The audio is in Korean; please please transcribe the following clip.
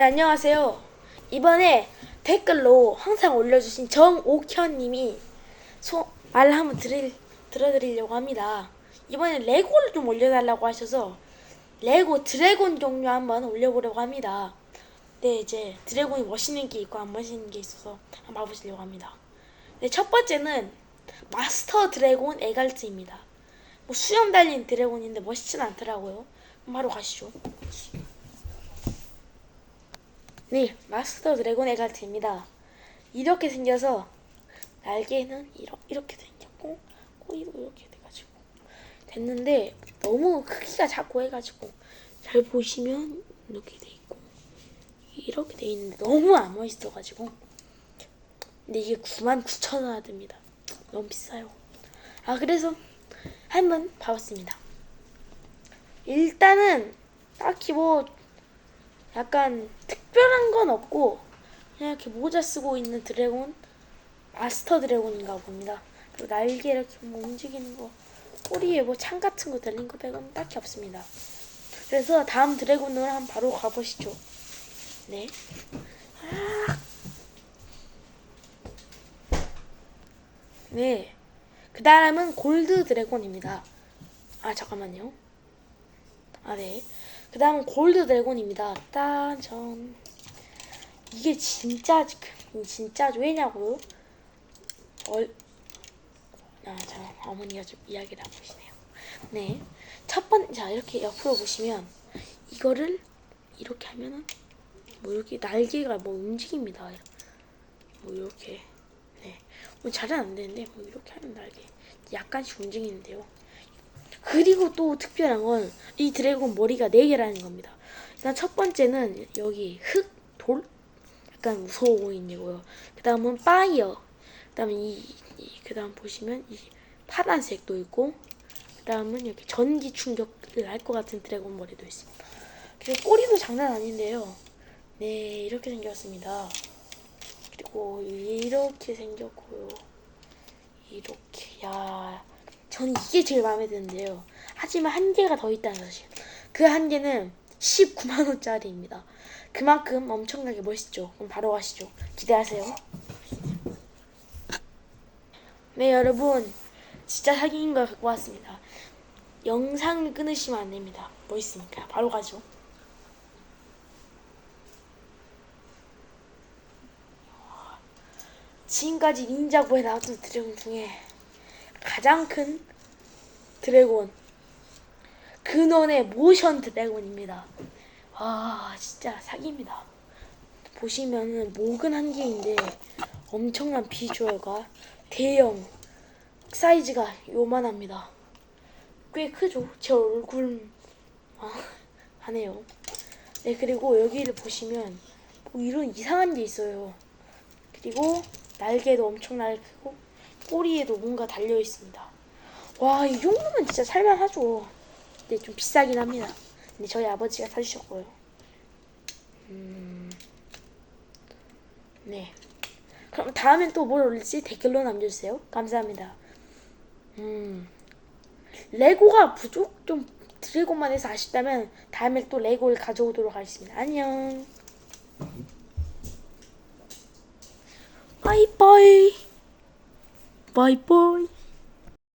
네, 안녕하세요. 이번에 댓글로 항상 올려주신 정옥현님이 소, 말 한번 드릴, 들어드리려고 합니다. 이번에 레고를 좀 올려달라고 하셔서 레고 드래곤 종류 한번 올려보려고 합니다. 네, 이제 드래곤이 멋있는 게 있고 안 멋있는 게 있어서 한번 봐보시려고 합니다. 네, 첫 번째는 마스터 드래곤 에갈트입니다. 뭐 수염 달린 드래곤인데 멋있진 않더라고요. 바로 가시죠. 네, 마스터 드래곤 에갈트입니다. 이렇게 생겨서 날개는 이렇게 생겼고 꼬리도 이렇게 돼가지고 됐는데 너무 크기가 작고 해가지고 잘 보시면 이렇게 돼 있고 이렇게 돼 있는데 너무 안 멋있어가지고 근데 이게 99,000원 하듭니다. 너무 비싸요. 아 그래서 한번 봐봤습니다. 일단은 딱히 뭐 약간 특 별한 건 없고 그냥 이렇게 모자 쓰고 있는 드래곤 마스터 드래곤인가 봅니다. 그리고 날개 이렇게 뭐 움직이는 거 꼬리에 뭐 창 같은 거 달린 거 빼고는 딱히 없습니다. 그래서 다음 드래곤으로 한번 바로 가보시죠. 네. 네. 그 다음은 골드 드래곤입니다. 아 잠깐만요. 아 네. 그 다음은 골드 드래곤입니다. 딴 전 이게 진짜 진짜 왜냐고요? 얼 아 저 어머니가 좀 이야기를 하고 계시네요. 네. 첫 번째 자 이렇게 옆으로 보시면 이거를 이렇게 하면은 뭐 이렇게 날개가 뭐 움직입니다. 뭐 이렇게 네. 뭐 잘은 안 되는데 뭐 이렇게 하면 날개 약간씩 움직이는데요. 그리고 또 특별한 건 이 드래곤 머리가 4개라는 겁니다. 일단 첫 번째는 여기 흙, 돌? 약간 무서워 보이네고요. 그 다음은 파이어. 그 다음에 이, 이, 그 다음 보시면 이 파란색도 있고, 그 다음은 이렇게 전기 충격을 할 것 같은 드래곤 머리도 있습니다. 그리고 꼬리도 장난 아닌데요. 네, 이렇게 생겼습니다. 그리고 이렇게 생겼고요. 이렇게, 야. 저는 이게 제일 마음에 드는데요. 하지만 한 개가 더 있다는 사실. 그 한 개는 19만 원짜리입니다. 그만큼 엄청나게 멋있죠. 그럼 바로 가시죠. 기대하세요. 네, 여러분. 진짜 사기인 걸 갖고 왔습니다. 영상을 끊으시면 안 됩니다. 멋있으니까. 바로 가죠. 지금까지 닌자고에 나왔던 드래곤 중에 가장 큰 드래곤 근원의 모션 드래곤입니다. 아 진짜 사기입니다. 보시면은 목은 한 개인데 엄청난 비주얼과 대형 사이즈가 요만합니다. 꽤 크죠? 제 얼굴 아, 하네요. 네 그리고 여기를 보시면 뭐 이런 이상한 게 있어요. 그리고 날개도 엄청나게 크고 꼬리에도 뭔가 달려 있습니다. 와, 이 정도면 진짜 살만하죠. 근데 좀 비싸긴 합니다. 근데 저희 아버지가 사주셨고요. 음, 네. 그럼 다음엔 또 뭘 올릴지 댓글로 남겨주세요. 감사합니다. 음, 레고가 부족? 좀 드래곤만 해서 아쉽다면 다음에 또 레고를 가져오도록 하겠습니다. 안녕. 바이바이. 바이바이.